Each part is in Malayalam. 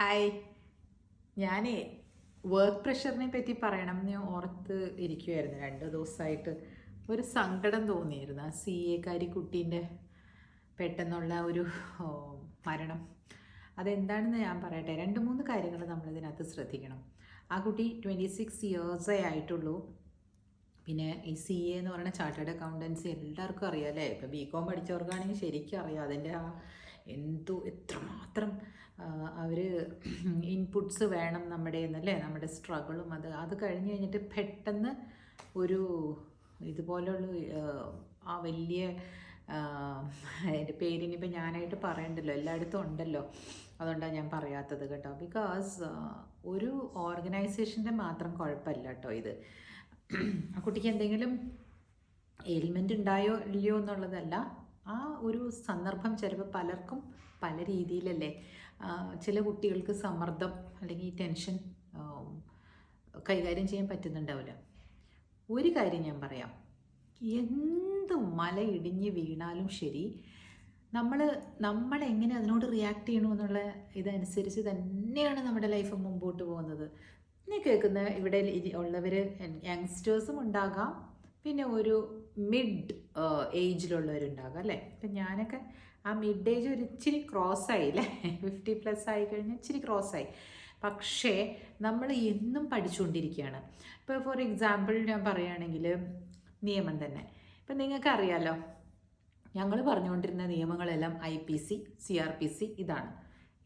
ഹായ് ഞാൻ വർക്ക് പ്രഷറിനെ പറ്റി പറയണം എന്ന് ഓർത്ത് ഇരിക്കുമായിരുന്നു രണ്ട് ദിവസമായിട്ട് ഒരു സങ്കടം തോന്നിയിരുന്നു. ആ സി എക്കാരി കുട്ടീന്റെ പെട്ടെന്നുള്ള ഒരു മരണം. അതെന്താണെന്ന് ഞാൻ പറയട്ടെ. രണ്ട് മൂന്ന് കാര്യങ്ങൾ നമ്മളിതിനകത്ത് ശ്രദ്ധിക്കണം. ആ കുട്ടി ട്വന്റി സിക്സ് ഇയേഴ്സേ ആയിട്ടുള്ളൂ. പിന്നെ ഈ സി എന്ന് പറയുന്ന ചാർട്ടേഡ് അക്കൗണ്ടൻസി എല്ലാവർക്കും അറിയാം അല്ലേ? ഇപ്പം ബി കോം പഠിച്ചവർക്കാണെങ്കിൽ ശരിക്കും അറിയാം അതിന്റെ ആ എന്തോ എത്രമാത്രം അവർ ഇൻപുട്സ് വേണം നമ്മുടെ എന്നല്ലേ നമ്മുടെ സ്ട്രഗിളും അത്. അത് കഴിഞ്ഞ് കഴിഞ്ഞിട്ട് പെട്ടെന്ന് ഒരു ഇതുപോലുള്ള ആ, വലിയ എന്റെ പേരിനിപ്പോൾ ഞാനായിട്ട് പറയണ്ടല്ലോ എല്ലായിടത്തും ഉണ്ടല്ലോ. അതുകൊണ്ടാണ് ഞാൻ പറയാത്തത് കേട്ടോ. ബിക്കോസ് ഒരു ഓർഗനൈസേഷന്റെ മാത്രം കുഴപ്പമില്ല കേട്ടോ ഇത്. ആ കുട്ടിക്ക് എന്തെങ്കിലും എയിൽമെന്റ് ഉണ്ടായോ ഇല്ലയോ എന്നുള്ളതല്ല ആ ഒരു സന്ദർഭം ചിലപ്പോൾ പലർക്കും പല രീതിയിലല്ലേ? ചില കുട്ടികൾക്ക് സമ്മർദ്ദം അല്ലെങ്കിൽ ടെൻഷൻ കൈകാര്യം ചെയ്യാൻ പറ്റുന്നുണ്ടാവില്ല. ഒരു കാര്യം ഞാൻ പറയാം. എന്ത് മല ഇടിഞ്ഞ് വീണാലും ശരി നമ്മൾ നമ്മൾ എങ്ങനെ അതിനോട് റിയാക്ട് ചെയ്യണമെന്നുള്ള ഇതനുസരിച്ച് തന്നെയാണ് നമ്മുടെ ലൈഫ് മുമ്പോട്ട് പോകുന്നത്. ഇനി കേൾക്കുന്ന ഇവിടെ ഉള്ളവർ യങ്സ്റ്റേഴ്സും ഉണ്ടാകാം. പിന്നെ ഒരു മിഡ് ഏജിലുള്ളവരുണ്ടാകും അല്ലേ? ഇപ്പം ഞാനൊക്കെ ആ മിഡ് ഏജ് ഒരു ഇച്ചിരി ക്രോസ് ആയില്ലേ ഫിഫ്റ്റി പ്ലസ് ആയി കഴിഞ്ഞാൽ ഇച്ചിരി ക്രോസ് ആയി. പക്ഷേ നമ്മൾ എന്നും പഠിച്ചുകൊണ്ടിരിക്കുകയാണ്. ഇപ്പോൾ ഫോർ എക്സാമ്പിൾ ഞാൻ പറയുകയാണെങ്കിൽ നിയമം തന്നെ. ഇപ്പം നിങ്ങൾക്കറിയാലോ ഞങ്ങൾ പറഞ്ഞുകൊണ്ടിരുന്ന നിയമങ്ങളെല്ലാം I P C C R P C ഇതാണ്.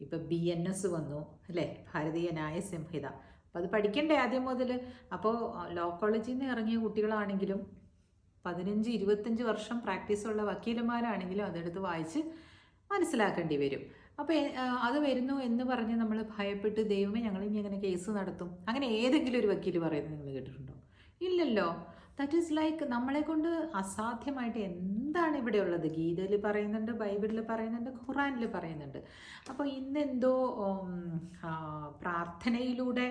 ഇപ്പോൾ ബി എൻ എസ് വന്നു അല്ലേ? ഭാരതീയ ന്യായ സംഹിത. അപ്പോൾ അത് പഠിക്കണ്ടേ ആദ്യം മുതൽ അപ്പോൾ ലോ കോളേജിൽ നിന്ന് ഇറങ്ങിയ കുട്ടികളാണെങ്കിലും പതിനഞ്ച് ഇരുപത്തഞ്ച് വർഷം പ്രാക്ടീസുള്ള വക്കീലന്മാരാണെങ്കിലും അതെടുത്ത് വായിച്ച് മനസ്സിലാക്കേണ്ടി വരും. അപ്പോൾ അത് വരുന്നു എന്ന് പറഞ്ഞ് നമ്മൾ ഭയപ്പെട്ട് ദൈവമേ ഞങ്ങൾ ഇനി അങ്ങനെ കേസ് നടത്തും. അങ്ങനെ ഏതെങ്കിലും ഒരു വക്കീൽ പറയുന്നത് നിങ്ങൾ കേട്ടിട്ടുണ്ടോ? ഇല്ലല്ലോ. ദാറ്റ് ഈസ് ലൈക്ക് നമ്മളെ കൊണ്ട് അസാധ്യമായിട്ട് എന്താണ് ഇവിടെ ഉള്ളത്? ഗീതയിൽ പറയുന്നുണ്ട് ബൈബിളിൽ പറയുന്നുണ്ട് ഖുറാനിൽ പറയുന്നുണ്ട്. അപ്പോൾ ഇന്നെന്തോ പ്രാർത്ഥനയിലൂടെ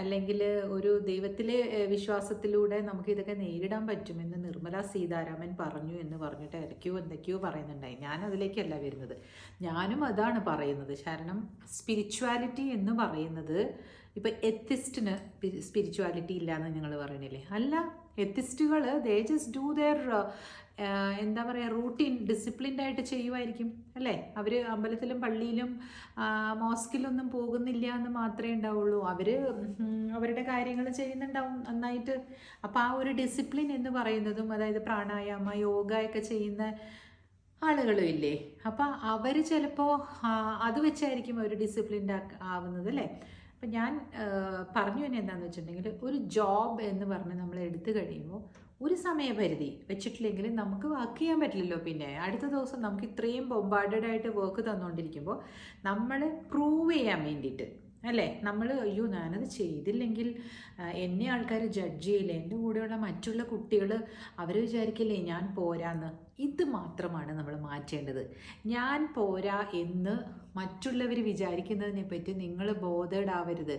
അല്ലെങ്കിൽ ഒരു ദൈവത്തിലെ വിശ്വാസത്തിലൂടെ നമുക്ക് ഇതൊക്കെ നേരിടാൻ പറ്റുമെന്ന് നിർമ്മല സീതാരാമൻ പറഞ്ഞു എന്ന് പറഞ്ഞിട്ട് ഇടയ്ക്കോ എന്തൊക്കെയോ പറയുന്നുണ്ടായി. ഞാൻ അതിലേക്കല്ല വരുന്നത്. ഞാനും അതാണ് പറയുന്നത്. കാരണം സ്പിരിച്വാലിറ്റി എന്ന് പറയുന്നത് ഇപ്പം എത്തിസ്റ്റിന് സ്പിരിച്വാലിറ്റി ഇല്ല എന്ന് നിങ്ങൾ പറയണില്ലേ? അല്ല. എത്തിസ്റ്റുകൾ ദേ ജസ്റ്റ് ഡു ദെയർ എന്താ പറയുക റൂട്ടീൻ ഡിസിപ്ലിൻഡ് ആയിട്ട് ചെയ്യുമായിരിക്കും അല്ലേ? അവർ അമ്പലത്തിലും പള്ളിയിലും മോസ്കിലൊന്നും പോകുന്നില്ല എന്ന് മാത്രമേ ഉണ്ടാവുള്ളൂ. അവർ അവരുടെ കാര്യങ്ങൾ ചെയ്യുന്നുണ്ടാവും നന്നായിട്ട്. അപ്പോൾ ആ ഒരു ഡിസിപ്ലിൻ എന്ന് പറയുന്നതും അതായത് പ്രാണായാമ യോഗ ഒക്കെ ചെയ്യുന്ന ആളുകളും ഇല്ലേ? അപ്പം അവർ ചിലപ്പോൾ അത് വെച്ചായിരിക്കും അവർ ഡിസിപ്ലിൻഡ് ആവുന്നത് അല്ലേ? അപ്പം ഞാൻ പറഞ്ഞു തന്നെ എന്താണെന്ന് വെച്ചിട്ടുണ്ടെങ്കിൽ ഒരു ജോബ് എന്ന് പറഞ്ഞ് നമ്മൾ എടുത്തു കഴിയുമ്പോൾ ഒരു സമയപരിധി വെച്ചിട്ടില്ലെങ്കിൽ നമുക്ക് വർക്ക് ചെയ്യാൻ പറ്റില്ലല്ലോ പിന്നെ. അടുത്ത ദിവസം നമുക്ക് ഇത്രയും ബൊമ്പാർഡഡ് ആയിട്ട് വർക്ക് തന്നുകൊണ്ടിരിക്കുമ്പോൾ നമ്മൾ പ്രൂവ് ചെയ്യാൻ വേണ്ടിയിട്ട് അല്ലേ? നമ്മൾ അയ്യോ ഞാനത് ചെയ്തില്ലെങ്കിൽ എന്നെ ആൾക്കാർ ജഡ്ജ് ചെയ്യില്ല? എന്റെ കൂടെയുള്ള മറ്റുള്ള കുട്ടികൾ അവർ വിചാരിക്കില്ലേ ഞാൻ പോരാന്ന്? ഇത് മാത്രമാണ് നമ്മൾ മാറ്റേണ്ടത്. ഞാൻ പോരാ എന്ന് മറ്റുള്ളവർ വിചാരിക്കുന്നതിനെ പറ്റി നിങ്ങൾ ബോധേഡ് ആവരുത്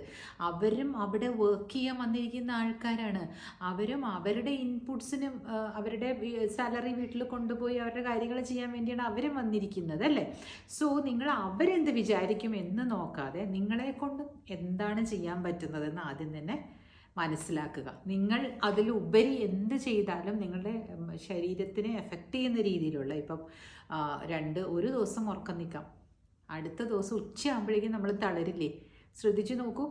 അവരും അവിടെ വർക്ക് ചെയ്യാൻ വന്നിരിക്കുന്ന ആൾക്കാരാണ്. അവരും അവരുടെ ഇൻപുട്സിനും അവരുടെ സാലറി വീട്ടിൽ കൊണ്ടുപോയി അവരുടെ കാര്യങ്ങൾ ചെയ്യാൻ വേണ്ടിയാണ് അവരും വന്നിരിക്കുന്നത് അല്ലേ? സോ നിങ്ങൾ അവരെന്ത് വിചാരിക്കും എന്ന് നോക്കാതെ നിങ്ങളെ കൊണ്ട് എന്താണ് ചെയ്യാൻ പറ്റുന്നതെന്ന് ആദ്യം തന്നെ മനസ്സിലാക്കുക. നിങ്ങൾ അതിലുപരി എന്ത് ചെയ്താലും നിങ്ങളുടെ ശരീരത്തിനെ എഫക്റ്റ് ചെയ്യുന്ന രീതിയിലുള്ള ഇപ്പം രണ്ട് ഒരു ദിവസം ഉറക്കം നിൽക്കാം. അടുത്ത ദിവസം ഉച്ചയാകുമ്പോഴേക്കും നമ്മൾ തളരില്ലേ? ശ്രദ്ധിച്ചു നോക്കൂ.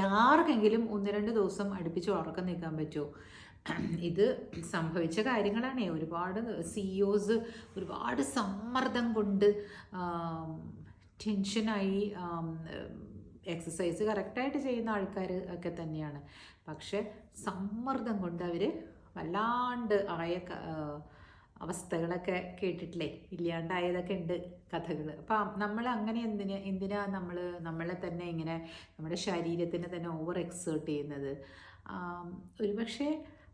ആർക്കെങ്കിലും ഒന്ന് രണ്ട് ദിവസം അടുപ്പിച്ച് ഉറക്കം നിൽക്കാൻ പറ്റുമോ ഇത് സംഭവിച്ച കാര്യങ്ങളാണേ. ഒരുപാട് സിഇഒസ് ഒരുപാട് സമ്മർദ്ദം കൊണ്ട് ടെൻഷനായി എക്സസൈസ് കറക്റ്റായിട്ട് ചെയ്യുന്ന ആൾക്കാർ ഒക്കെ തന്നെയാണ്. പക്ഷെ സമ്മർദ്ദം കൊണ്ട് അവർ വല്ലാണ്ട് ആയ അവസ്ഥകളൊക്കെ കേട്ടിട്ടില്ലേ? ഇല്ലാണ്ടായതൊക്കെ ഉണ്ട് കഥകൾ അപ്പം നമ്മൾ അങ്ങനെ എന്തിന് എന്തിനാ നമ്മൾ നമ്മളെ തന്നെ ഇങ്ങനെ നമ്മുടെ ശരീരത്തിനെ തന്നെ ഓവർ എക്സേർട്ട് ചെയ്യുന്നത്? ഒരുപക്ഷെ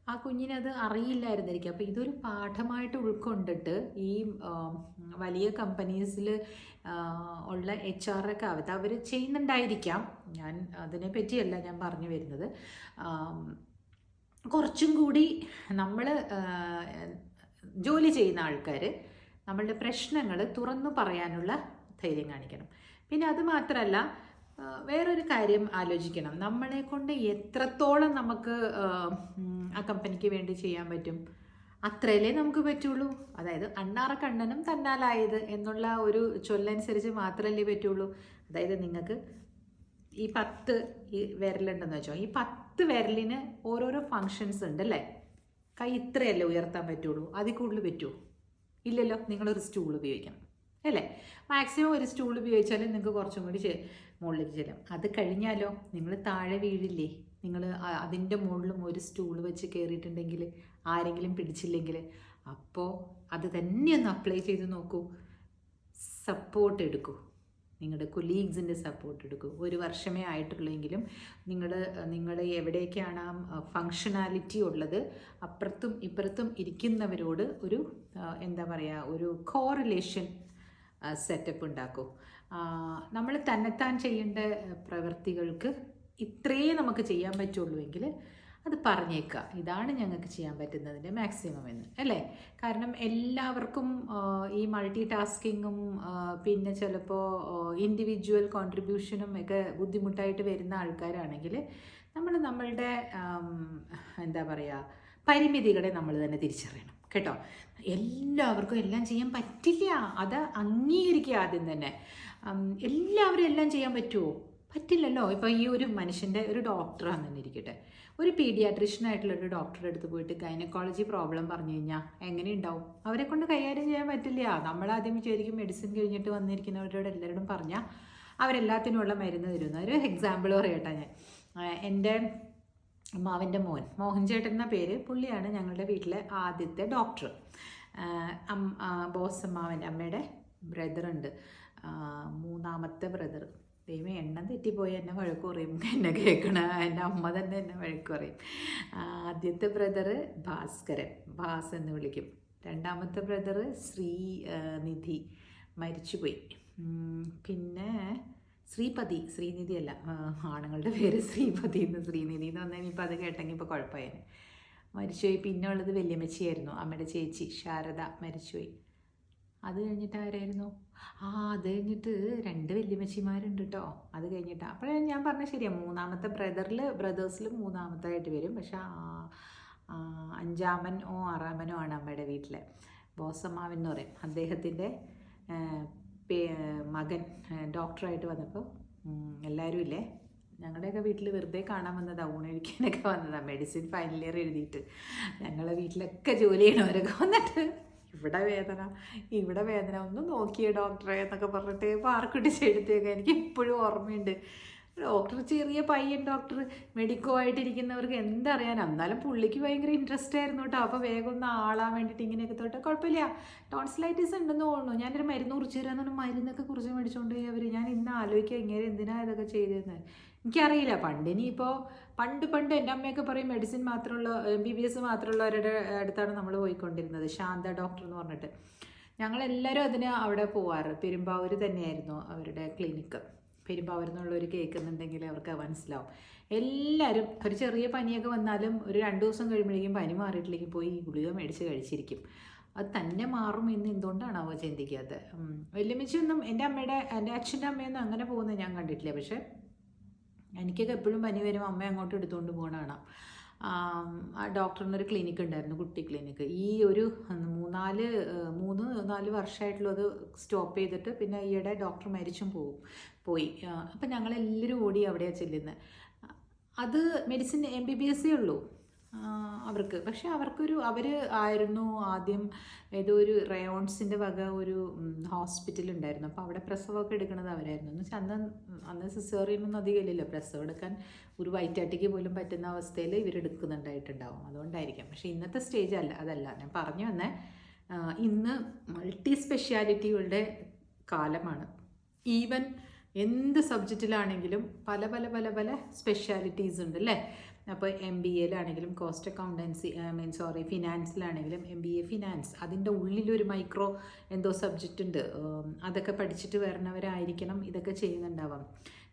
ആ കുഞ്ഞിനത് അറിയില്ലായിരുന്നിരിക്കും അപ്പോൾ ഇതൊരു പാഠമായിട്ട് ഉൾക്കൊണ്ടിട്ട് ഈ വലിയ കമ്പനീസിൽ ഉള്ള എച്ച് ആർ ഒക്കെ അത് അവർ ചെയ്യുന്നുണ്ടായിരിക്കാം. ഞാൻ അതിനെ പറ്റിയല്ല ഞാൻ പറഞ്ഞു വരുന്നത്. കുറച്ചും കൂടി നമ്മൾ ജോലി ചെയ്യുന്ന ആൾക്കാർ നമ്മളുടെ പ്രശ്നങ്ങൾ തുറന്നു പറയാനുള്ള ധൈര്യം കാണിക്കണം. പിന്നെ അത് മാത്രമല്ല വേറൊരു കാര്യം ആലോചിക്കണം. നമ്മളെ കൊണ്ട് എത്രത്തോളം നമുക്ക് ആ കമ്പനിക്ക് വേണ്ടി ചെയ്യാൻ പറ്റും? അത്രയല്ലേ നമുക്ക് പറ്റുള്ളൂ. അതായത് അണ്ണാറ കണ്ണനും തന്നാലായത് എന്നുള്ള ഒരു ചൊല്ലനുസരിച്ച് മാത്രമല്ലേ പറ്റുള്ളൂ. അതായത് നിങ്ങൾക്ക് ഈ പത്ത് ഈ വിരലുണ്ടെന്ന് വെച്ചോ ഈ പത്ത് വിരലിന് ഓരോരോ ഫങ്ഷൻസ് ഉണ്ട് അല്ലേ കൈ ഇത്രയല്ലേ ഉയർത്താൻ പറ്റുള്ളൂ? അതിൽ കൂടുതൽ പറ്റുമോ ഇല്ലല്ലോ നിങ്ങളൊരു സ്റ്റൂൾ ഉപയോഗിക്കണം. അല്ലേ? മാക്സിമം ഒരു സ്റ്റൂൾ ഉപയോഗിച്ചാലും നിങ്ങൾക്ക് കുറച്ചും കൂടി മുകളിലേക്ക് ചെല്ലാം. അത് കഴിഞ്ഞാലോ നിങ്ങൾ താഴെ വീഴില്ലേ? നിങ്ങൾ അതിന്റെ മുകളിലും ഒരു സ്റ്റൂൾ വെച്ച് കയറിയിട്ടുണ്ടെങ്കിൽ ആരെങ്കിലും പിടിച്ചില്ലെങ്കിൽ അപ്പോൾ അത് തന്നെ ഒന്ന് അപ്ലൈ ചെയ്ത് നോക്കൂ. സപ്പോർട്ട് എടുക്കൂ. നിങ്ങളുടെ കൊലീഗ്സിന്റെ സപ്പോർട്ട് എടുക്കുക ഒരു വർഷമേ ആയിട്ടുള്ളെങ്കിലും നിങ്ങൾ നിങ്ങൾ എവിടേക്കാണ് ആ ഫങ്ഷണാലിറ്റി ഉള്ളത് അപ്പുറത്തും ഇപ്പുറത്തും ഇരിക്കുന്നവരോട് ഒരു എന്താ പറയുക ഒരു കോറിലേഷൻ സെറ്റപ്പ് ഉണ്ടാക്കൂ. നമ്മൾ തന്നെത്താൻ ചെയ്യേണ്ട പ്രവൃത്തികൾക്ക് ഇത്രയേ നമുക്ക് ചെയ്യാൻ പറ്റുള്ളൂ എങ്കിൽ അത് പറഞ്ഞേക്കുക. ഇതാണ് ഞങ്ങൾക്ക് ചെയ്യാൻ പറ്റുന്നതിന്റെ മാക്സിമം എന്ന്. അല്ലേ? കാരണം എല്ലാവർക്കും ഈ മൾട്ടി ടാസ്കിങ്ങും പിന്നെ ചിലപ്പോൾ ഇൻഡിവിജ്വൽ കോൺട്രിബ്യൂഷനും ഒക്കെ ബുദ്ധിമുട്ടായിട്ട് വരുന്ന ആൾക്കാരാണെങ്കിൽ നമ്മൾ നമ്മളുടെ എന്താ പറയുക പരിമിതികളെ നമ്മൾ തന്നെ തിരിച്ചറിയണം. കേട്ടോ? എല്ലാവർക്കും എല്ലാം ചെയ്യാൻ പറ്റില്ല. അത് അംഗീകരിക്കുക ആദ്യം തന്നെ. എല്ലാവരും എല്ലാം ചെയ്യാൻ പറ്റുമോ പറ്റില്ലല്ലോ. ഇപ്പോൾ ഈ ഒരു മനുഷ്യന്റെ ഒരു ഡോക്ടർ ഇരിക്കട്ടെ. ഒരു പീഡിയാട്രീഷ്യൻ ആയിട്ടുള്ള ഒരു ഡോക്ടറെ അടുത്ത് പോയിട്ട് ഗൈനക്കോളജി പ്രോബ്ലം പറഞ്ഞു കഴിഞ്ഞാൽ എങ്ങനെ ഉണ്ടാവും അവരെ കൊണ്ട് കൈകാര്യം ചെയ്യാൻ പറ്റില്ല. നമ്മൾ ആദ്യം വിചാരിക്കും മെഡിസിൻ കഴിഞ്ഞിട്ട് വന്നിരിക്കുന്നവരോട് എല്ലാവരോടും പറഞ്ഞാൽ അവരെല്ലാത്തിനുമുള്ള മരുന്ന് തരുന്നു ഒരു എക്സാമ്പിൾ പറയട്ടെ ഞാൻ. എന്റെ അമ്മാവിന്റെ മോൻ മോഹൻ ചേട്ടൻ എന്ന പേര് പുള്ളിയാണ് ഞങ്ങളുടെ വീട്ടിലെ ആദ്യത്തെ ഡോക്ടർ ബോസ് അമ്മാവന്റെ അമ്മയുടെ ബ്രദറുണ്ട് മൂന്നാമത്തെ ബ്രദർ ദൈവം എണ്ണം തെറ്റിപ്പോയി എന്നെ വഴക്ക് പറയും എന്നെ കേൾക്കണ എന്റെ അമ്മ തന്നെ എന്നെ വഴക്ക് പറയും ആദ്യത്തെ ബ്രദറ് ഭാസ്കരൻ ഭാസ് എന്ന് വിളിക്കും. രണ്ടാമത്തെ ബ്രദറ് ശ്രീ നിധി. മരിച്ചുപോയി. പിന്നെ ശ്രീപതി ശ്രീനിധി അല്ല. ആണുങ്ങളുടെ പേര് ശ്രീപതി എന്ന് ശ്രീനിധി എന്ന് പറഞ്ഞാൽ ഇനിയിപ്പോൾ അത് കേട്ടെങ്കിൽ ഇപ്പോൾ കുഴപ്പമായിരുന്നു മരിച്ചുപോയി. പിന്നെ ഉള്ളത് വല്യമ്മച്ചിയായിരുന്നു അമ്മയുടെ ചേച്ചി ശാരദ മരിച്ചുപോയി. അത് കഴിഞ്ഞിട്ട് ആരായിരുന്നു? ആ അത് കഴിഞ്ഞിട്ട് രണ്ട് വല്യമ്മച്ചിമാരുണ്ട് കേട്ടോ അത് കഴിഞ്ഞിട്ട്. അപ്പോഴേ ഞാൻ പറഞ്ഞ ശരിയാണ് മൂന്നാമത്തെ ബ്രദറിൽ ബ്രദേഴ്സിൽ മൂന്നാമത്തായിട്ട് വരും. പക്ഷെ ഓ ആറാമനോ ആണ് അമ്മയുടെ വീട്ടിലെ. ബോസമ്മാവൻ എന്ന് പറയും. അദ്ദേഹത്തിന്റെ മകൻ ഡോക്ടറായിട്ട് വന്നപ്പോൾ എല്ലാവരും ഇല്ലേ? ഞങ്ങളുടെയൊക്കെ വീട്ടിൽ വെറുതെ കാണാൻ വന്നതാണ് ഊണഴിക്കാനൊക്കെ വന്നതാണ് മെഡിസിൻ ഫൈനൽ ഇയർ എഴുതിയിട്ട്. ഞങ്ങളെ വീട്ടിലൊക്കെ ജോലി ചെയ്യണവരൊക്കെ വന്നിട്ട് ഇവിടെ വേദന ഇവിടെ വേദന ഒന്ന് നോക്കിയേ ഡോക്ടറെ എന്നൊക്കെ പറഞ്ഞിട്ട് പാർക്കുട്ടി ചെയ്തിട്ടൊക്കെ എനിക്ക് ഇപ്പോഴും ഓർമ്മയുണ്ട്. ഡോക്ടർ ചെറിയ പയ്യൻ ഡോക്ടർ മെഡിക്കോ ആയിട്ടിരിക്കുന്നവർക്ക് എന്തറിയാൻ എന്നാലും പുള്ളിക്ക് ഭയങ്കര ഇൻട്രസ്റ്റ് ആയിരുന്നു കേട്ടോ. അപ്പോൾ വേഗം ഒന്ന് ആളാൻ വേണ്ടിയിട്ട് ഇങ്ങനെയൊക്കെ തൊട്ട്. കുഴപ്പമില്ല. ടോൺസിലൈറ്റിസ് ഉണ്ടെന്ന് തോന്നുന്നു. ഞാനൊരു മരുന്ന് കുറിച്ച് തരാമെന്ന് പറഞ്ഞാൽ മരുന്നൊക്കെ കുറിച്ച് മേടിച്ചുകൊണ്ട് പോയി അവർ ഞാൻ ഇന്ന് ആലോചിക്കുക ഇങ്ങനെ എന്തിനാ ഇതൊക്കെ ചെയ്തതെന്ന്. എനിക്കറിയില്ല. പണ്ട് ഇനിയിപ്പോൾ പണ്ട് പണ്ട് എന്റെ അമ്മയൊക്കെ പറയും മെഡിസിൻ മാത്രമുള്ള ബി ബി എസ് മാത്രമുള്ളവരുടെ അടുത്താണ് നമ്മൾ പോയിക്കൊണ്ടിരുന്നത്. ശാന്ത ഡോക്ടർ എന്ന് പറഞ്ഞിട്ട്. ഞങ്ങളെല്ലാവരും അതിന് അവിടെ പോവാറ്. പെരുമ്പാവൂർ തന്നെയായിരുന്നു അവരുടെ ക്ലിനിക്ക് പെരുമ്പാവൂർ ഒരു കേൾക്കുന്നുണ്ടെങ്കിൽ അവർക്ക് മനസ്സിലാവും. എല്ലാവരും ഒരു ചെറിയ പനിയൊക്കെ വന്നാലും ഒരു രണ്ട് ദിവസം കഴിയുമ്പോഴേക്കും പനി മാറിയിട്ടില്ലെങ്കിൽ പോയി ഗുളിക മേടിച്ച് കഴിച്ചിരിക്കും. അത് തന്നെ മാറും എന്ന് എന്തുകൊണ്ടാണാവോ ചിന്തിക്കാത്തത്. വല്യമ്മച്ചൊന്നും എന്റെ അമ്മയുടെ എന്റെ അച്ഛന്റെ അമ്മയൊന്നും അങ്ങനെ പോകുന്നത് ഞാൻ കണ്ടിട്ടില്ല. പക്ഷേ എനിക്കൊക്കെ എപ്പോഴും പനി വരും അമ്മ അങ്ങോട്ട് എടുത്തുകൊണ്ട് പോകണ കാണാം. ആ ഡോക്ടറിന് ഒരു ക്ലിനിക്ക് ഉണ്ടായിരുന്നു കുട്ടി ക്ലിനിക്ക് ഈ ഒരു മൂന്നാൽ മൂന്ന് നാല് വർഷമായിട്ടുള്ളത് സ്റ്റോപ്പ് ചെയ്തിട്ട് പിന്നെ ഈയിടെ ഡോക്ടർ മരിച്ചും പോകും പോയി. അപ്പം ഞങ്ങളെല്ലാവരും ഓടി അവിടെയാണ് ചെല്ലുന്നത് അത് medicine M B B S ഉള്ളൂ. ആ, അവർക്ക്. പക്ഷെ അവർക്കൊരു അവർ ആയിരുന്നു ആദ്യം ഏതോ ഒരു റയോൺസിന്റെ വക ഒരു ഹോസ്പിറ്റൽ ഉണ്ടായിരുന്നു. അപ്പോൾ അവിടെ പ്രസവമൊക്കെ എടുക്കുന്നത് അവരായിരുന്നു. എന്ന് വെച്ചാൽ അന്ന് അന്ന് സിസേറിയനൊന്നും അധികം ഇല്ലല്ലോ. പ്രസവം എടുക്കാൻ ഒരു വയറ്റാട്ടിക്ക് പോലും പറ്റുന്ന അവസ്ഥയിൽ ഇവരെടുക്കുന്നുണ്ടായിട്ടുണ്ടാവും അതുകൊണ്ടായിരിക്കാം. പക്ഷെ ഇന്നത്തെ സ്റ്റേജ് അല്ല അതല്ല. ഞാൻ പറഞ്ഞു വന്നേ ഇന്ന് മൾട്ടി സ്പെഷ്യാലിറ്റികളുടെ കാലമാണ്. ഈവൻ എന്ത് സബ്ജക്റ്റിലാണെങ്കിലും പല പല പല പല സ്പെഷ്യാലിറ്റീസ് ഉണ്ട് അല്ലേ? അപ്പോൾ M B എയിലാണെങ്കിലും cost accountancy I mean sorry ഫിനാൻസിലാണെങ്കിലും M B A finance അതിന്റെ ഉള്ളിലൊരു മൈക്രോ എന്തോ സബ്ജക്റ്റ് ഉണ്ട്. അതൊക്കെ പഠിച്ചിട്ട് വരണവരായിരിക്കണം ഇതൊക്കെ ചെയ്യുന്നുണ്ടാവാം.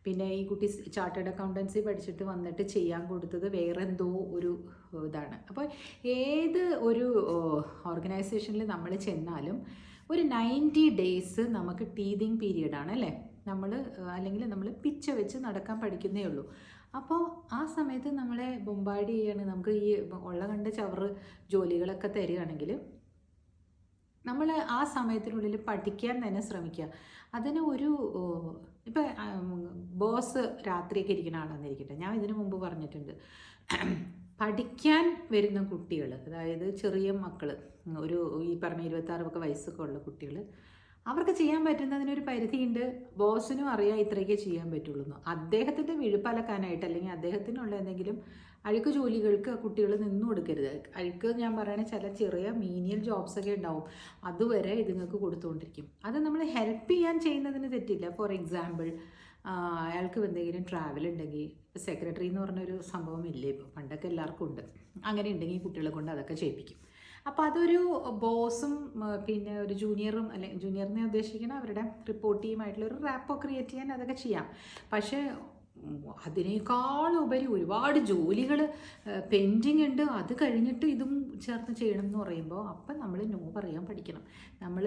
പിന്നെ ഈ കുട്ടി ചാർട്ടേഡ് അക്കൗണ്ടൻസി പഠിച്ചിട്ട് വന്നിട്ട് ചെയ്യാൻ കൊടുത്തത് വേറെ എന്തോ ഒരു ഇതാണ്. അപ്പോൾ ഏത് ഒരു ഓർഗനൈസേഷനിൽ നമ്മൾ ചെന്നാലും ഒരു നയന്റി ഡേയ്സ് നമുക്ക് ടീതിങ് പീരീഡാണ് അല്ലേ? നമ്മൾ അല്ലെങ്കിൽ നമ്മൾ പിച്ച വെച്ച് നടക്കാൻ പഠിക്കുന്നേ ഉള്ളൂ. അപ്പോൾ ആ സമയത്ത് നമ്മളെ ബൊമ്പാടി ചെയ്യാണ് നമുക്ക് ഈ ഉള്ള കണ്ട ചവറ് ജോലികളൊക്കെ തരികയാണെങ്കിൽ നമ്മൾ ആ സമയത്തിനുള്ളിൽ പഠിക്കാൻ തന്നെ ശ്രമിക്കുക. അതിന് ഒരു ഇപ്പം ബോസ് രാത്രിയൊക്കെ ഇരിക്കുന്ന ആളാന്നിരിക്കട്ടെ. ഞാൻ ഇതിനു മുമ്പ് പറഞ്ഞിട്ടുണ്ട്. പഠിക്കാൻ വരുന്ന കുട്ടികൾ അതായത് ചെറിയ മക്കൾ ഒരു ഈ പറഞ്ഞ ഇരുപത്താറൊക്കെ വയസ്സൊക്കെ ഉള്ള കുട്ടികൾ അവർക്ക് ചെയ്യാൻ പറ്റുന്നതിനൊരു പരിധിയുണ്ട്. ബോസിനും അറിയാം ഇത്രയൊക്കെ ചെയ്യാൻ പറ്റുള്ളൂ എന്ന് അദ്ദേഹത്തിന്റെ വിഴുപ്പലക്കാനായിട്ട് അല്ലെങ്കിൽ അദ്ദേഹത്തിനുള്ള എന്തെങ്കിലും അഴുക്ക് ജോലികൾക്ക് കുട്ടികൾ നിന്നു കൊടുക്കരുത്. അഴുക്ക് ഞാൻ പറയണ ചില ചെറിയ മീനിയൽ ജോബ്സൊക്കെ ഉണ്ടാവും. അതുവരെ ഇതുങ്ങൾക്ക് കൊടുത്തുകൊണ്ടിരിക്കും. അത് നമ്മൾ ഹെൽപ്പ് ചെയ്യാൻ ചെയ്യുന്നതിന് തെറ്റില്ല. ഫോർ എക്സാമ്പിൾ അയാൾക്ക് എന്തെങ്കിലും ട്രാവൽ ഉണ്ടെങ്കിൽ സെക്രട്ടറി എന്ന് പറഞ്ഞൊരു സംഭവം ഇല്ലേ ഇപ്പോൾ പണ്ടൊക്കെ എല്ലാവർക്കും ഉണ്ട്. അങ്ങനെ ഉണ്ടെങ്കിൽ കുട്ടികളെ കൊണ്ട് അതൊക്കെ ചെയ്യിപ്പിക്കും. അപ്പോൾ അതൊരു ബോസും പിന്നെ ഒരു ജൂനിയറും അല്ലെ ജൂനിയറിനെ ഉദ്ദേശിക്കുന്ന അവരുടെ റിപ്പോർട്ട് ടീമായിട്ടുള്ള ഒരു റാപ്പോ ക്രിയേറ്റ് ചെയ്യാൻ അതൊക്കെ ചെയ്യാം. പക്ഷേ അതിനേക്കാൾ ഉപരി ഒരുപാട് ജോലികൾ പെൻഡിങ് ഉണ്ട്. അത് കഴിഞ്ഞിട്ട് ഇതും ചേർത്ത് ചെയ്യണം എന്ന് പറയുമ്പോൾ അപ്പം നമ്മൾ നോ പറയാൻ പഠിക്കണം. നമ്മൾ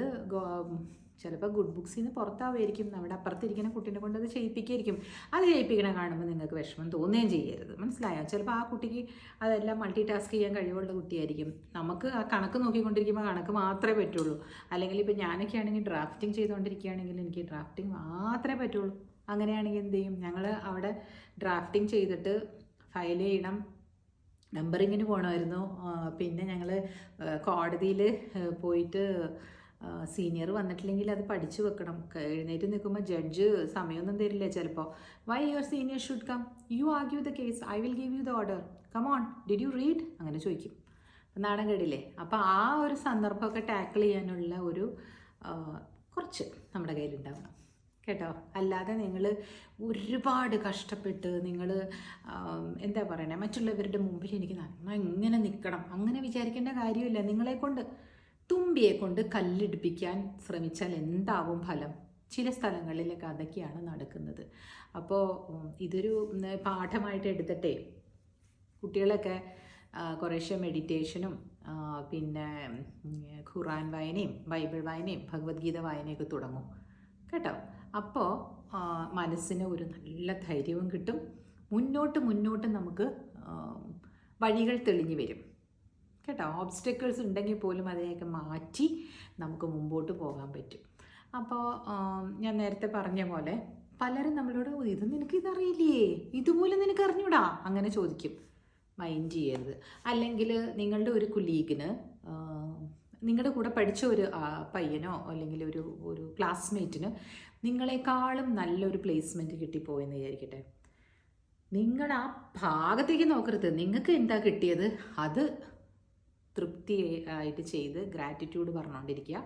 ചിലപ്പോൾ ഗുഡ് ബുക്സിൽ നിന്ന് പുറത്താവുമായിരിക്കും. നമ്മുടെ അപ്പുറത്തിരിക്കുന്ന കുട്ടീനെ കൊണ്ട് അത് ചെയ്യിപ്പിക്കായിരിക്കും. അത് ചെയ്യിപ്പിക്കണ കാണുമ്പോൾ നിങ്ങൾക്ക് വിഷമം തോന്നുകയും ചെയ്യരുത്. മനസ്സിലായോ? ചിലപ്പോൾ ആ കുട്ടിക്ക് അതെല്ലാം മൾട്ടി ടാസ്ക് ചെയ്യാൻ കഴിവുള്ള കുട്ടിയായിരിക്കും. നമുക്ക് ആ കണക്ക് നോക്കിക്കൊണ്ടിരിക്കുമ്പോൾ കണക്ക് മാത്രമേ പറ്റുള്ളൂ. അല്ലെങ്കിൽ ഇപ്പോൾ ഞാനൊക്കെ ആണെങ്കിൽ ഡ്രാഫ്റ്റിംഗ് ചെയ്തുകൊണ്ടിരിക്കുകയാണെങ്കിൽ എനിക്ക് ഡ്രാഫ്റ്റിംഗ് മാത്രമേ പറ്റുള്ളൂ. അങ്ങനെയാണെങ്കിൽ എന്ത് ചെയ്യും? ഞങ്ങൾ അവിടെ ഡ്രാഫ്റ്റിംഗ് ചെയ്തിട്ട് ഫയൽ ചെയ്യണം. നമ്പറിങ്ങിന് പോകണമായിരുന്നു പിന്നെ ഞങ്ങൾ കോടതിയിൽ പോയിട്ട് സീനിയർ വന്നിട്ടില്ലെങ്കിൽ അത് പഠിച്ചു വെക്കണം. എഴുന്നേറ്റ് നിൽക്കുമ്പോൾ ജഡ്ജ് സമയമൊന്നും തരില്ല ചിലപ്പോൾ why your senior should come you argue the case I will give you the order come on did you read അങ്ങനെ ചോദിക്കും. നാടൻ കേടില്ലേ? അപ്പോൾ ആ ഒരു സന്ദർഭമൊക്കെ ടാക്കിൾ ചെയ്യാനുള്ള ഒരു കുറച്ച് നമ്മുടെ കയ്യിലുണ്ടാവണം കേട്ടോ? അല്ലാതെ നിങ്ങൾ ഒരുപാട് കഷ്ടപ്പെട്ട് നിങ്ങൾ എന്താ പറയണേ? മറ്റുള്ളവരുടെ മുമ്പിൽ എനിക്ക് നന്നായി ഇങ്ങനെ നിൽക്കണം അങ്ങനെ വിചാരിക്കേണ്ട കാര്യമില്ല നിങ്ങളെ കൊണ്ട് തുമ്പിയെ കൊണ്ട് കല്ലിടിപ്പിക്കാൻ ശ്രമിച്ചാൽ എന്താവും ഫലം? ചില സ്ഥലങ്ങളിലൊക്കെ അതൊക്കെയാണ് നടക്കുന്നത്. അപ്പോൾ ഇതൊരു പാഠമായിട്ട് എടുത്തിട്ടെ കുട്ടികളൊക്കെ കുറേശ്ശെ മെഡിറ്റേഷനും പിന്നെ ഖുറാൻ വായനയും ബൈബിൾ വായനയും ഭഗവത്ഗീത വായനയൊക്കെ തുടങ്ങും. കേട്ടോ? അപ്പോൾ മനസ്സിന് ഒരു നല്ല ധൈര്യവും കിട്ടും. മുന്നോട്ട് മുന്നോട്ട് നമുക്ക് വഴികൾ തെളിഞ്ഞു വരും. കേട്ടോ ഓബ്സ്റ്റക്കിൾസ് ഉണ്ടെങ്കിൽ പോലും അതിനെയൊക്കെ മാറ്റി നമുക്ക് മുമ്പോട്ട് പോകാൻ പറ്റും. അപ്പോൾ ഞാൻ നേരത്തെ പറഞ്ഞ പോലെ പലരും നമ്മളോട് ഇത് നിനക്ക് ഇതറിയില്ലേ? ഇതുപോലെ നിനക്ക് അറിഞ്ഞൂടാ? അങ്ങനെ ചോദിക്കും. മൈൻഡ് ചെയ്യരുത്. അല്ലെങ്കിൽ നിങ്ങളുടെ ഒരു കുലീഗിന് നിങ്ങളുടെ കൂടെ പഠിച്ച ഒരു പയ്യനോ അല്ലെങ്കിൽ ഒരു ഒരു ക്ലാസ്മേറ്റിന് നിങ്ങളെക്കാളും നല്ലൊരു പ്ലേസ്മെന്റ് കിട്ടിപ്പോയെന്ന് വിചാരിക്കട്ടെ. നിങ്ങൾ ആ ഭാഗത്തേക്ക് നോക്കരുത്. നിങ്ങൾക്ക് എന്താ കിട്ടിയത്? അത് തൃപ്തി ആയിട്ട് ചെയ്ത് ഗ്രാറ്റിറ്റ്യൂഡ് പറഞ്ഞുകൊണ്ടിരിക്കുക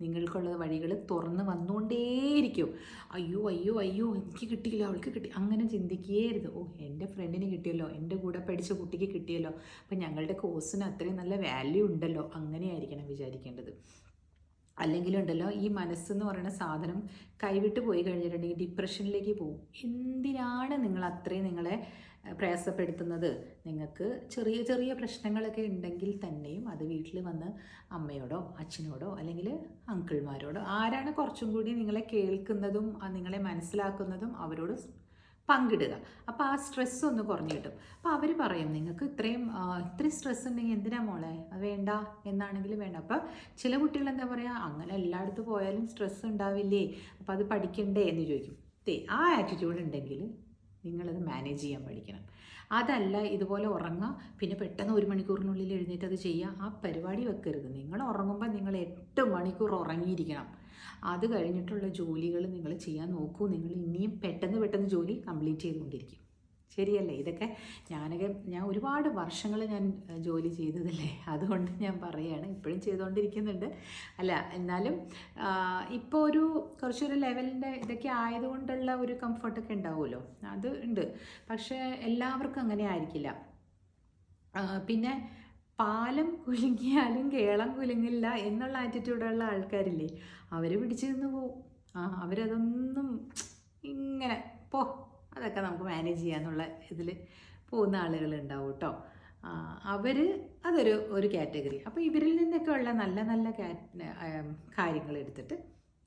നിങ്ങൾക്കുള്ള വഴികൾ തുറന്ന് വന്നുകൊണ്ടേയിരിക്കും അയ്യോ അയ്യോ അയ്യോ എനിക്ക് കിട്ടിയില്ല അവൾക്ക് കിട്ടി അങ്ങനെ ചിന്തിക്കുകയരുത് ഓ എന്റെ ഫ്രണ്ടിന് കിട്ടിയല്ലോ എന്റെ കൂടെ പഠിച്ച കുട്ടിക്ക് കിട്ടിയല്ലോ. അപ്പം ഞങ്ങളുടെ കോഴ്സിന് അത്രയും നല്ല വാല്യൂ ഉണ്ടല്ലോ അങ്ങനെയായിരിക്കണം വിചാരിക്കേണ്ടത്. അല്ലെങ്കിലുണ്ടല്ലോ ഈ മനസ്സെന്ന് പറയുന്ന സാധനം കൈവിട്ട് പോയി കഴിഞ്ഞിട്ടുണ്ടെങ്കിൽ ഡിപ്രഷനിലേക്ക് പോകും. എന്തിനാണ് നിങ്ങൾ അത്രയും നിങ്ങളെ പ്രയാസപ്പെടുത്തുന്നത്? നിങ്ങൾക്ക് ചെറിയ ചെറിയ പ്രശ്നങ്ങളൊക്കെ ഉണ്ടെങ്കിൽ തന്നെയും അത് വീട്ടിൽ വന്ന് അമ്മയോടോ അച്ഛനോടോ അല്ലെങ്കിൽ അങ്കിൾമാരോടോ ആരാണ് കുറച്ചും കൂടി നിങ്ങളെ കേൾക്കുന്നതും നിങ്ങളെ മനസ്സിലാക്കുന്നതും അവരോട് പങ്കിടുക. അപ്പോൾ ആ സ്ട്രെസ് ഒന്ന് കുറഞ്ഞു കിട്ടും. അപ്പോൾ അവർ പറയും നിങ്ങൾക്ക് ഇത്രയും ഇത്രയും സ്ട്രെസ് ഉണ്ടെങ്കിൽ എന്തിനാ മോളെ? വേണ്ട. എന്നാണെങ്കിൽ വേണ്ട. അപ്പോൾ ചില കുട്ടികൾ എന്താ പറയുക അങ്ങനെ എല്ലായിടത്തും പോയാലും സ്ട്രെസ് ഉണ്ടാവില്ലേ? അപ്പോൾ അത് പഠിക്കണ്ടേ? എന്ന് ചോദിക്കും. തേ ആ ആറ്റിറ്റ്യൂഡ് ഉണ്ടെങ്കിൽ നിങ്ങളത് മാനേജ് ചെയ്യാൻ പഠിക്കണം. അതല്ല ഇതുപോലെ ഉറങ്ങുക പിന്നെ പെട്ടെന്ന് ഒരു മണിക്കൂറിനുള്ളിൽ എഴുന്നേറ്റ് അത് ചെയ്യുക ആ പരിപാടി വെക്കരുത്. നിങ്ങൾ ഉറങ്ങുമ്പോൾ നിങ്ങൾ എട്ട് മണിക്കൂർ ഉറങ്ങിയിരിക്കണം. അത് കഴിഞ്ഞിട്ടുള്ള ജോലികൾ നിങ്ങൾ ചെയ്യാൻ നോക്കൂ. നിങ്ങൾ ഇനിയും പെട്ടെന്ന് പെട്ടെന്ന് ജോലി കംപ്ലീറ്റ് ചെയ്തുകൊണ്ടിരിക്കും. ശരിയല്ലേ? ഇതൊക്കെ ഞാനൊക്കെ ഞാൻ ഒരുപാട് വർഷങ്ങൾ ഞാൻ ജോലി ചെയ്തതല്ലേ? അതുകൊണ്ട് ഞാൻ പറയുകയാണ് ഇപ്പോഴും ചെയ്തുകൊണ്ടിരിക്കുന്നുണ്ട്. അല്ല എന്നാലും ഇപ്പോൾ ഒരു കുറച്ചൊരു ലെവലിന്റെ ഇതൊക്കെ ആയതുകൊണ്ടുള്ള ഒരു കംഫർട്ടൊക്കെ ഉണ്ടാവുമല്ലോ? അത് ഉണ്ട്. പക്ഷേ എല്ലാവർക്കും അങ്ങനെ ആയിരിക്കില്ല. പിന്നെ പാലം കുലുങ്ങിയാലും കേളം കുലുങ്ങില്ല എന്നുള്ള ആറ്റിറ്റ്യൂഡുള്ള ആൾക്കാരില്ലേ? അവർ പിടിച്ചു നിന്ന് പോവും. ആ അവരതൊന്നും ഇങ്ങനെ പോ അതൊക്കെ നമുക്ക് മാനേജ് ചെയ്യാന്നുള്ള ഇതിൽ പോകുന്ന ആളുകൾ ഉണ്ടാവും കേട്ടോ അവർ അതൊരു ഒരു കാറ്റഗറി അപ്പോൾ ഇവരിൽ നിന്നൊക്കെ ഉള്ള നല്ല നല്ല കാര്യങ്ങൾ എടുത്തിട്ട്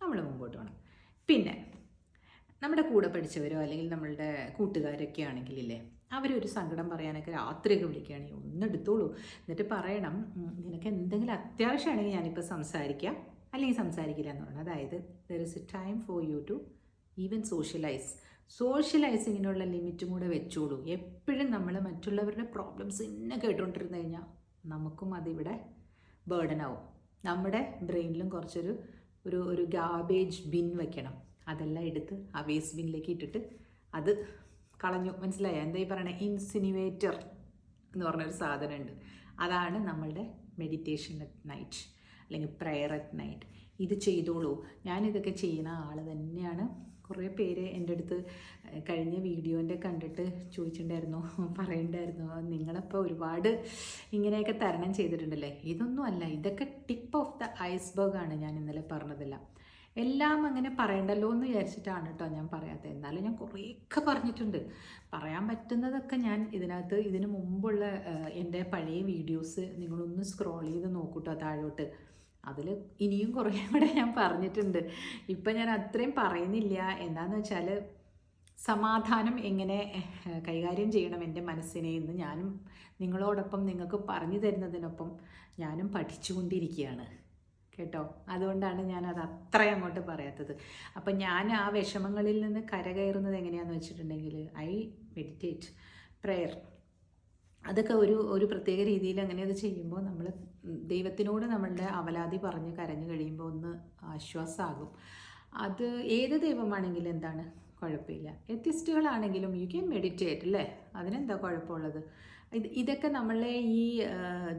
നമ്മൾ മുമ്പോട്ട് പോകണം പിന്നെ നമ്മുടെ കൂടെ പഠിച്ചവരോ അല്ലെങ്കിൽ നമ്മളുടെ കൂട്ടുകാരൊക്കെ ആണെങ്കിലില്ലേ അവരൊരു സങ്കടം പറയാനൊക്കെ രാത്രിയൊക്കെ വിളിക്കുകയാണെങ്കിൽ ഒന്ന് എടുത്തോളൂ. എന്നിട്ട് പറയണം നിനക്ക് എന്തെങ്കിലും അത്യാവശ്യമാണെങ്കിൽ ഞാനിപ്പോൾ സംസാരിക്കാം. അല്ലെങ്കിൽ സംസാരിക്കില്ല എന്ന് പറഞ്ഞു അതായത് there is a time for you to even socialise സോഷ്യലൈസിങ്ങിനുള്ള ലിമിറ്റും കൂടെ വെച്ചോളൂ. എപ്പോഴും നമ്മൾ മറ്റുള്ളവരുടെ പ്രോബ്ലംസ് ഇന്നെ കേട്ടുകൊണ്ടിരുന്നു കഴിഞ്ഞാൽ നമുക്കും അതിവിടെ ബേർഡനാവും നമ്മുടെ ബ്രെയിനിലും കുറച്ചൊരു ഒരു ഒരു ഗാബേജ് ബിൻ വെക്കണം. അതെല്ലാം എടുത്ത് ആ വേസ്റ്റ് ബിന്നിലേക്ക് ഇട്ടിട്ട് അത് കളഞ്ഞു. മനസ്സിലായോ? എന്താ ഈ പറയണേ? ഇൻസിനുവേറ്റർ എന്ന് പറഞ്ഞൊരു സാധനമുണ്ട്. അതാണ് നമ്മളുടെ മെഡിറ്റേഷൻ അറ്റ് നൈറ്റ് അല്ലെങ്കിൽ പ്രെയർ അറ്റ് നൈറ്റ് ഇത് ചെയ്തോളൂ. ഞാനിതൊക്കെ ചെയ്യുന്ന ആൾ തന്നെയാണ്. കുറേ പേര് എന്റെ അടുത്ത് കഴിഞ്ഞ വീഡിയോന്റെ കണ്ടിട്ട് ചോദിച്ചിട്ടുണ്ടായിരുന്നു. പറയണ്ടായിരുന്നു. നിങ്ങളപ്പോൾ ഒരുപാട് ഇങ്ങനെയൊക്കെ തരണം ചെയ്തിട്ടുണ്ടല്ലേ? ഇതൊന്നും അല്ല. ഇതൊക്കെ ടിപ്പ് ഓഫ് ദ ഐസ്ബർഗ് ആണ് ഞാൻ ഇന്നലെ പറഞ്ഞതെല്ലാം. എല്ലാം അങ്ങനെ പറയണ്ടല്ലോ എന്ന് വിചാരിച്ചിട്ടാണ് കേട്ടോ ഞാൻ പറയാത്തത് എന്നാലും ഞാൻ കുറേയൊക്കെ പറഞ്ഞിട്ടുണ്ട്. പറയാൻ പറ്റുന്നതൊക്കെ ഞാൻ ഇതിനകത്ത് ഇതിനു മുമ്പുള്ള എന്റെ പഴയ വീഡിയോസ് നിങ്ങളൊന്ന് സ്ക്രോൾ ചെയ്ത് നോക്കൂട്ടോ താഴോട്ട്. അതിൽ ഇനിയും കുറേ കൂടെ ഞാൻ പറഞ്ഞിട്ടുണ്ട്. ഇപ്പം ഞാൻ അത്രയും പറയുന്നില്ല. എന്താണെന്ന് വെച്ചാൽ സമാധാനം എങ്ങനെ കൈകാര്യം ചെയ്യണം എന്റെ മനസ്സിനെ എന്ന് ഞാനും നിങ്ങളോടൊപ്പം നിങ്ങൾക്ക് പറഞ്ഞു തരുന്നതിനൊപ്പം ഞാനും പഠിച്ചുകൊണ്ടിരിക്കുകയാണ്. കേട്ടോ? അതുകൊണ്ടാണ് ഞാൻ അത് അത്ര അങ്ങോട്ട് പറയാത്തത്. അപ്പം ഞാൻ ആ വിഷമങ്ങളിൽ നിന്ന് കരകയറുന്നത് എങ്ങനെയാണെന്ന് വെച്ചിട്ടുണ്ടെങ്കിൽ ഐ മെഡിറ്റേറ്റ് പ്രെയർ അതൊക്കെ ഒരു ഒരു പ്രത്യേക രീതിയിൽ അങ്ങനെ അത് ചെയ്യുമ്പോൾ നമ്മൾ ദൈവത്തിനോട് നമ്മളുടെ അവലാതി പറഞ്ഞ് കരഞ്ഞു കഴിയുമ്പോൾ ഒന്ന് ആശ്വാസമാകും അത് ഏത് ദൈവമാണെങ്കിലും എന്താണ്? കുഴപ്പമില്ല. എത്തിസ്റ്റുകളാണെങ്കിലും യു ക്യാൻ മെഡിറ്റേറ്റ് അല്ലേ? അതിനെന്താ കുഴപ്പമുള്ളത്? ഇത് ഇതൊക്കെ നമ്മളെ ഈ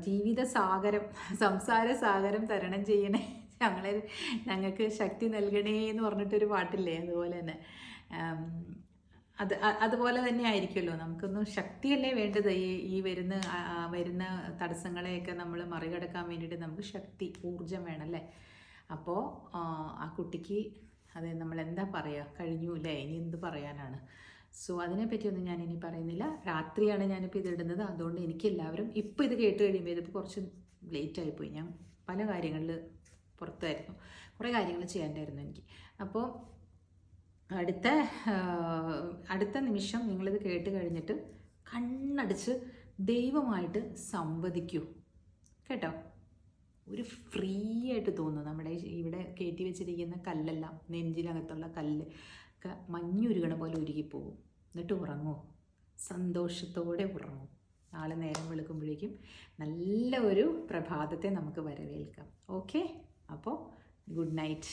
ജീവിത സാഗരം സംസാര സാഗരം തരണം ചെയ്യണേ ഞങ്ങളെ ഞങ്ങൾക്ക് ശക്തി നൽകണേ എന്ന് പറഞ്ഞിട്ടൊരു പാട്ടില്ലേ അതുപോലെ തന്നെ. അത് അതുപോലെ തന്നെ ആയിരിക്കുമല്ലോ. നമുക്കൊന്നും ശക്തിയല്ലേ വേണ്ടത്? ഈ ഈ വരുന്ന വരുന്ന തടസ്സങ്ങളെയൊക്കെ നമ്മൾ മറികടക്കാൻ വേണ്ടിയിട്ട് നമുക്ക് ശക്തി ഊർജം വേണമല്ലേ അപ്പോൾ ആ കുട്ടിക്ക് അത് നമ്മൾ എന്താ പറയുക കഴിഞ്ഞു അല്ലേ? ഇനി എന്ത് പറയാനാണ്? സോ അതിനെപ്പറ്റിയൊന്നും ഞാൻ ഇനി പറയുന്നില്ല. രാത്രിയാണ് ഞാനിപ്പോൾ ഇത് ഇടുന്നത്. അതുകൊണ്ട് എനിക്ക് എല്ലാവരും ഇപ്പോൾ ഇത് കേട്ട് കഴിയുമ്പോൾ ഇതിപ്പോൾ കുറച്ച് ലേറ്റ് ആയിപ്പോയി. ഞാൻ പല കാര്യങ്ങളിൽ പുറത്തായിരുന്നു. കുറേ കാര്യങ്ങൾ ചെയ്യാണ്ടായിരുന്നു എനിക്ക്. അപ്പോൾ അടുത്ത അടുത്ത നിമിഷം നിങ്ങളിത് കേട്ട് കഴിഞ്ഞിട്ട് കണ്ണടിച്ച് ദൈവമായിട്ട് സംവദിക്കൂ. കേട്ടോ? ഒരു ഫ്രീ ആയിട്ട് തോന്നുന്നു നമ്മുടെ ഇവിടെ കയറ്റി വെച്ചിരിക്കുന്ന കല്ലെല്ലാം നെഞ്ചിനകത്തുള്ള കല്ല്. ഒക്കെ മഞ്ഞുരുകണ പോലെ ഉരുകിപ്പോകും എന്നിട്ട് ഉറങ്ങും. സന്തോഷത്തോടെ ഉറങ്ങും. നാളെ നേരം വെളുക്കുമ്പോഴേക്കും നല്ല ഒരു പ്രഭാതത്തെ നമുക്ക് വരവേൽക്കാം. ഓക്കെ? അപ്പോൾ ഗുഡ് നൈറ്റ്.